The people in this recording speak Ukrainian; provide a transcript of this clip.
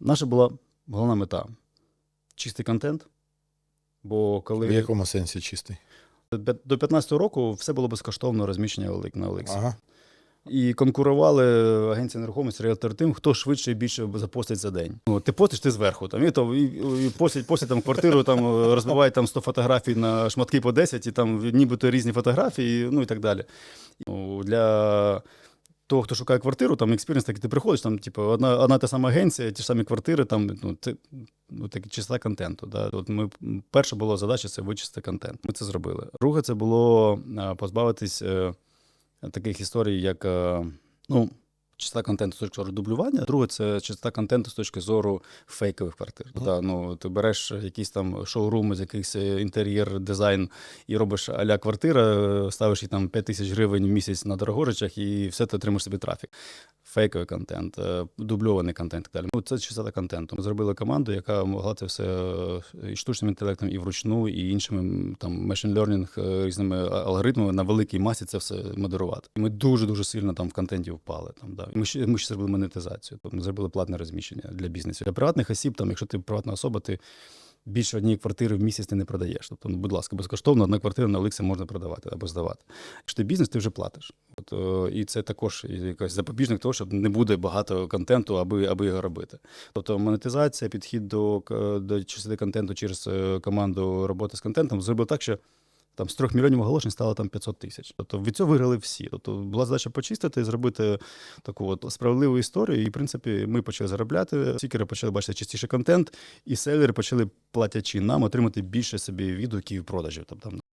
Наша була головна мета чистий контент. Бо В якому сенсі чистий? до 15-го року все було безкоштовно розміщення на Олексі. Ага. І конкурували агенції нерухомості, ріелтор тим, хто швидше і більше запостить за день. Ну, ти постиш ти зверху. Там, і, то, і, і постять, постять там квартиру, там, розбивають там 100 фотографій на шматки по 10, і там нібито різні фотографії, ну і так далі. Ну, для того, хто шукає квартиру, там експірієнс, так і ти приходиш, там, типу, одна, одна та сама агенція, ті ж самі квартири, там, ну, це ну, такі числа контенту. Да? От ми, перша була задача це вичистити контент. Ми це зробили. Друге, це було позбавитись е, таких історій, як е, ну, чиста контенту з точки зору дублювання. Друге, це чиста контенту з точки зору фейкових квартир. Mm -hmm. Та, ну, ти береш якісь там шоуруми з якихось е, інтер'єр, дизайн і робиш аля квартира, е, ставиш їй там 5 тисяч гривень в місяць на дорогожичах, і все ти отримаєш собі трафік. Фейковий контент, е, дубльований контент і далі. Ну, це чистота контенту. Ми зробили команду, яка могла це все е, і штучним інтелектом, і вручну, і іншими там machine learning, е, різними алгоритмами на великій масі це все модерувати. Ми дуже дуже сильно там в контенті впали. Там да. Ми ще ми ще зробили монетизацію. Тобто ми зробили платне розміщення для бізнесу. Для приватних осіб, там, якщо ти приватна особа, ти більше однієї квартири в місяць ти не продаєш. Тобто, ну, будь ласка, безкоштовно одна квартира на Олексі можна продавати або здавати. Якщо ти бізнес, ти вже платиш. От, о, і це також якась запобіжник того, що не буде багато контенту, аби, аби його робити. Тобто монетизація, підхід до, до частини контенту через е, команду роботи з контентом зробив так, що там з трьох мільйонів оголошень стало там 500 тисяч. Тобто від цього виграли всі. Тобто була задача почистити і зробити таку от справедливу історію. І, в принципі, ми почали заробляти. Сікери почали бачити частіше контент, і селери почали платячи нам отримати більше собі відгуків продажів. Тобто, там